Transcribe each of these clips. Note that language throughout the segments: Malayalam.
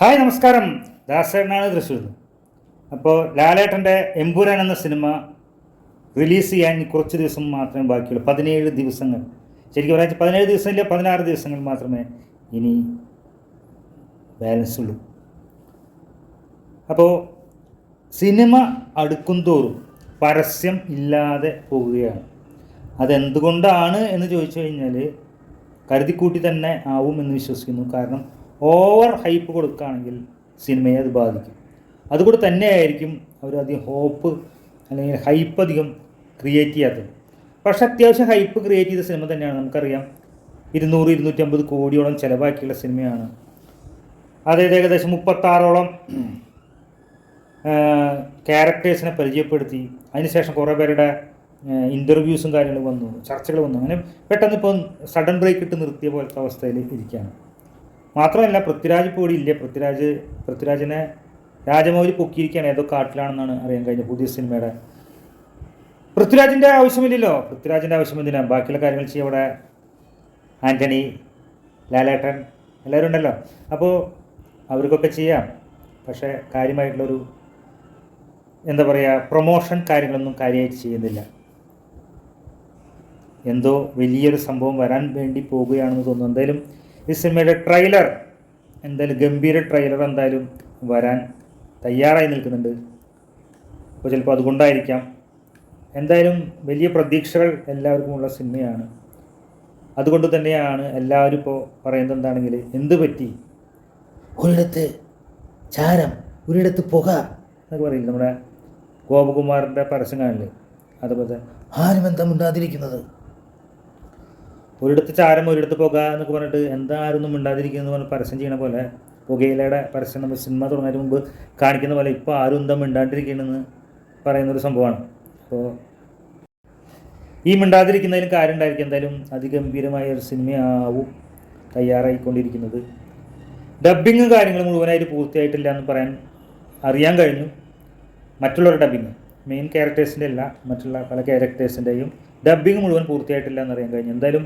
ഹായ് നമസ്കാരം. ദാസേട്ടനാണ് തൃശ്ശൂർ അപ്പോൾ ലാലേട്ടന്റെ എമ്പുരാൻ എന്ന സിനിമ റിലീസ് ചെയ്യാൻ കുറച്ച് ദിവസം മാത്രമേ ബാക്കിയുള്ളൂ. പതിനേഴ് ദിവസങ്ങൾ. ശരിക്കും പറയാൻ പതിനേഴ് ദിവസമില്ല പതിനാറ് ദിവസങ്ങൾ മാത്രമേ ഇനി ബാലൻസ് ഉള്ളൂ അപ്പോൾ സിനിമ അടുക്കും തോറും പരസ്യം ഇല്ലാതെ പോവുകയാണ് അതെന്തുകൊണ്ടാണ് എന്ന് ചോദിച്ചു കഴിഞ്ഞാൽ കരുതിക്കൂട്ടി തന്നെ ആവും എന്ന് വിശ്വസിക്കുന്നു. കാരണം ഓവർ ഹൈപ്പ് കൊടുക്കുകയാണെങ്കിൽ സിനിമയെ അത് ബാധിക്കും. അതുകൊണ്ട് തന്നെയായിരിക്കും അവരധികം ഹോപ്പ് അല്ലെങ്കിൽ ഹൈപ്പ് അധികം ക്രിയേറ്റ് ചെയ്യാത്തത്. പക്ഷെ അത്യാവശ്യം ഹൈപ്പ് ക്രിയേറ്റ് ചെയ്ത സിനിമ തന്നെയാണ്. നമുക്കറിയാം ഇരുന്നൂറ് ഇരുന്നൂറ്റമ്പത് കോടിയോളം ചിലവാക്കിയുള്ള സിനിമയാണ് അതായത് ഏകദേശം മുപ്പത്താറോളം ക്യാരക്ടേഴ്സിനെ പരിചയപ്പെടുത്തി. അതിനുശേഷം കുറേ പേരുടെ ഇന്റർവ്യൂസും കാര്യങ്ങളും വന്നു. ചർച്ചകൾ വന്നു. അങ്ങനെ പെട്ടെന്ന് ഇപ്പോൾ സഡൻ ബ്രേക്ക് ഇട്ട് നിർത്തിയ പോലത്തെ അവസ്ഥയിൽ ഇരിക്കുകയാണ്. മാത്രമല്ല പൃഥ്വിരാജ് ഇപ്പോൾ ഇവിടെ ഇല്ല പൃഥ്വിരാജ് പൃഥ്വിരാജിനെ രാജമൗലി പൊക്കിയിരിക്കുകയാണ് ഏതോ കാട്ടിലാണെന്നാണ് അറിയാൻ കഴിഞ്ഞ പുതിയ സിനിമയുടെ. പൃഥ്വിരാജിന്റെ ആവശ്യമില്ലല്ലോ. പൃഥ്വിരാജിന്റെ ആവശ്യമെന്തിനാ ബാക്കിയുള്ള കാര്യങ്ങൾ ചെയ്യുക ഇവിടെ ആന്റണി ലാലേട്ടൻ എല്ലാവരും ഉണ്ടല്ലോ. അപ്പോൾ അവർക്കൊക്കെ ചെയ്യാം. പക്ഷേ കാര്യമായിട്ടുള്ളൊരു എന്താ പറയുക പ്രൊമോഷൻ കാര്യങ്ങളൊന്നും കാര്യമായിട്ട് ചെയ്യുന്നില്ല. എന്തോ വലിയൊരു സംഭവം വരാൻ വേണ്ടി പോവുകയാണെന്ന് തോന്നുന്നു. എന്തായാലും ഈ സിനിമയുടെ ട്രെയിലർ എന്തായാലും ഗംഭീര ട്രെയിലർ എന്തായാലും വരാൻ തയ്യാറായി നിൽക്കുന്നുണ്ട്. അപ്പോൾ ചിലപ്പോൾ അതുകൊണ്ടായിരിക്കാം. എന്തായാലും വലിയ പ്രതീക്ഷകൾ എല്ലാവർക്കും ഉള്ള സിനിമയാണ് അതുകൊണ്ട് തന്നെയാണ് എല്ലാവരും ഇപ്പോൾ പറയുന്നത് എന്താണെങ്കിൽ എന്ത് പറ്റി? ഒരിടത്ത് ചാരം ഒരിടത്ത് പുക എന്നൊക്കെ പറയില്ല നമ്മുടെ ഗോപകുമാറിന്റെ പരസ്യം അതുപോലെ ആരും എന്താ മിണ്ടാതിരിക്കുന്നത്? ഒരിടത്ത് ചാരം ഒരിടത്ത് പുക എന്നൊക്കെ പറഞ്ഞിട്ട് എന്താ ആരൊന്നും മിണ്ടാതിരിക്കുന്നത് പറഞ്ഞ് പരസ്യം ചെയ്യണ പോലെ പുകയിലയുടെ പരസ്യം നമ്മൾ സിനിമ തുടങ്ങുന്നതിന് മുമ്പ് കാണിക്കുന്ന പോലെ ഇപ്പോൾ ആരും എന്താ മിണ്ടാണ്ടിരിക്കണമെന്ന് പറയുന്നൊരു സംഭവമാണ്. അപ്പോൾ ഈ മിണ്ടാതിരിക്കുന്നതിലും കാര്യം ഉണ്ടായിരിക്കും എന്തായാലും അതിഗംഭീരമായ ഒരു സിനിമയാവും തയ്യാറായിക്കൊണ്ടിരിക്കുന്നത്. ഡബ്ബിങ് കാര്യങ്ങൾ മുഴുവനായിട്ട് പൂർത്തിയായിട്ടില്ല എന്ന് പറയാൻ അറിയാൻ കഴിഞ്ഞു. മറ്റുള്ളവരുടെ ഡബ്ബിങ് മെയിൻ ക്യാരക്ടേഴ്സിന്റെ അല്ല മറ്റുള്ള പല ക്യാരക്ടേഴ്സിന്റെയും ഡബ്ബിങ് മുഴുവൻ പൂർത്തിയായിട്ടില്ല എന്നറിയാൻ കഴിഞ്ഞു. എന്തായാലും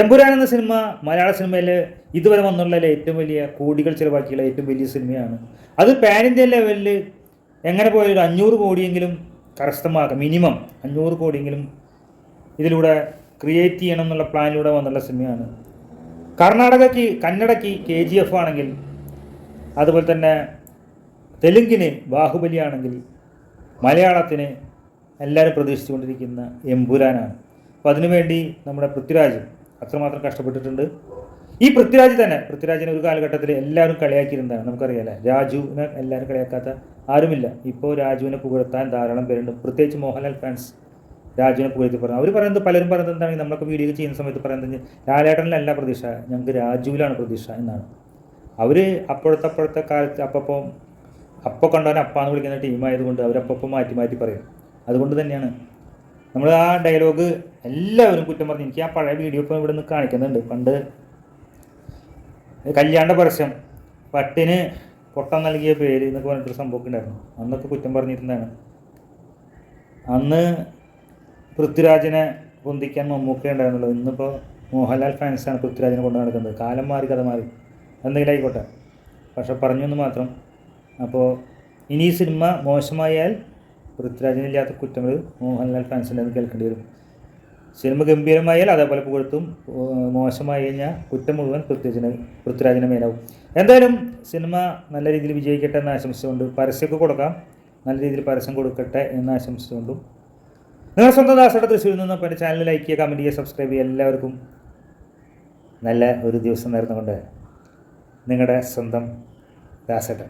എമ്പുരാൻ എന്ന സിനിമ മലയാള സിനിമയിൽ ഇതുവരെ വന്നുള്ള ഏറ്റവും വലിയ കോടികൾ ചിലവാക്കിയുള്ള ഏറ്റവും വലിയ സിനിമയാണ്. അത് പാൻ ഇന്ത്യ ലെവലിൽ എങ്ങനെ പോയാലും അഞ്ഞൂറ് കോടിയെങ്കിലും കരസ്ഥമാക്കാം മിനിമം അഞ്ഞൂറ് കോടിയെങ്കിലും ഇതിലൂടെ ക്രിയേറ്റ് ചെയ്യണം എന്നുള്ള പ്ലാനിലൂടെ വന്നുള്ള സിനിമയാണ്. കർണാടകയ്ക്ക് കന്നഡയ്ക്ക് കെ ജി എഫ് ആണെങ്കിൽ അതുപോലെ തന്നെ തെലുങ്കിന് ബാഹുബലി ആണെങ്കിൽ മലയാളത്തിന് എല്ലാവരും പ്രതീക്ഷിച്ചുകൊണ്ടിരിക്കുന്ന എമ്പുരാനാണ്. അപ്പോൾ അതിനുവേണ്ടി നമ്മുടെ പൃഥ്വിരാജ് അത്രമാത്രം കഷ്ടപ്പെട്ടിട്ടുണ്ട്. ഈ പൃഥ്വിരാജ് തന്നെ പൃഥ്വിരാജിനെ ഒരു കാലഘട്ടത്തിൽ എല്ലാവരും കളിയാക്കിയിരുന്നതാണ് നമുക്കറിയാലേ? രാജുവിനെ എല്ലാവരും കളിയാക്കാത്ത ആരുമില്ല. ഇപ്പോൾ രാജുവിനെ പുകഴ്ത്താൻ ധാരാളം പേരുണ്ട്. പ്രത്യേകിച്ച് മോഹൻലാൽ ഫാൻസ് രാജുവിനെ പുകഴ്ത്തി പറഞ്ഞു അവർ പറയുന്നത് പലരും പറയുന്നത് എന്താണ്? നമ്മളൊക്കെ വീഡിയോ ചെയ്യുന്ന സമയത്ത് പറയുന്നത് ലാലേട്ടനിലല്ല പ്രതീക്ഷ. ഞങ്ങൾക്ക് രാജുവിലാണ് പ്രതീക്ഷ എന്നാണ്. അവർ അപ്പോഴത്തെ അപ്പോഴത്തെ കാലത്ത് അപ്പം അപ്പോൾ കണ്ടവനെ അപ്പാന്ന് വിളിക്കുന്ന ടീമായതുകൊണ്ട് അവരപ്പം മാറ്റി മാറ്റി പറയും. അതുകൊണ്ട് തന്നെയാണ്. നമ്മൾ ആ ഡയലോഗ് എല്ലാവരും കുറ്റം പറഞ്ഞു എനിക്ക് ആ പഴയ വീഡിയോ ഇപ്പോൾ ഇവിടെ നിന്ന് കാണിക്കുന്നുണ്ട്. പണ്ട് കല്യാണ പരസ്യം പട്ടിന് പൊട്ടം നൽകിയ പേര് എന്നൊക്കെ പറഞ്ഞിട്ടൊരു സംഭവമൊക്കെ ഉണ്ടായിരുന്നു. അന്നൊക്കെ കുറ്റം പറഞ്ഞിരുന്നതാണ്. അന്ന് പൃഥ്വിരാജിനെ പൊന്തിക്കാൻ മമ്മൂക്കേ ഉണ്ടായിരുന്നുള്ളൂ ഇന്നിപ്പോൾ മോഹൻലാൽ ഫാൻസാണ് പൃഥ്വിരാജിനെ കൊണ്ട് നടക്കുന്നത്. കാലം മാറി കഥ മാറി. എന്തെങ്കിലും ആയിക്കോട്ടെ. പക്ഷെ പറഞ്ഞു എന്ന് മാത്രം. അപ്പോൾ ഇനി ഈ സിനിമ മോശമായാൽ പൃഥ്വിരാജിനില്ലാത്ത കുറ്റങ്ങൾ മോഹൻലാൽ ഫാൻസിന്റെ കേൾക്കേണ്ടി വരും. സിനിമ ഗംഭീരമായാൽ അതേപോലെ പുകഴ്ത്തും മോശമായി കഴിഞ്ഞാൽ കുറ്റം മുഴുവൻ പൃഥ്വിജിന് പൃഥ്വിരാജിന് മേലാവും. എന്തായാലും സിനിമ നല്ല രീതിയിൽ വിജയിക്കട്ടെ എന്ന് ആശംസിച്ചുകൊണ്ട് പരസ്യമൊക്കെ കൊടുക്കാം. നല്ല രീതിയിൽ പരസ്യം കൊടുക്കട്ടെ എന്ന് ആശംസിച്ചുകൊണ്ടും. നിങ്ങൾ സ്വന്തം ദാസയുടെ തൃശ്ശൂരിൽ നിന്നും എന്റെ ചാനൽ ലൈക്ക് ചെയ്യുക കമന്റ് ചെയ്യുക സബ്സ്ക്രൈബ് ചെയ്യുക എല്ലാവർക്കും നല്ല ഒരു ദിവസം നേർന്നുകൊണ്ട് നിങ്ങളുടെ സ്വന്തം ദാസേട്ടൻ.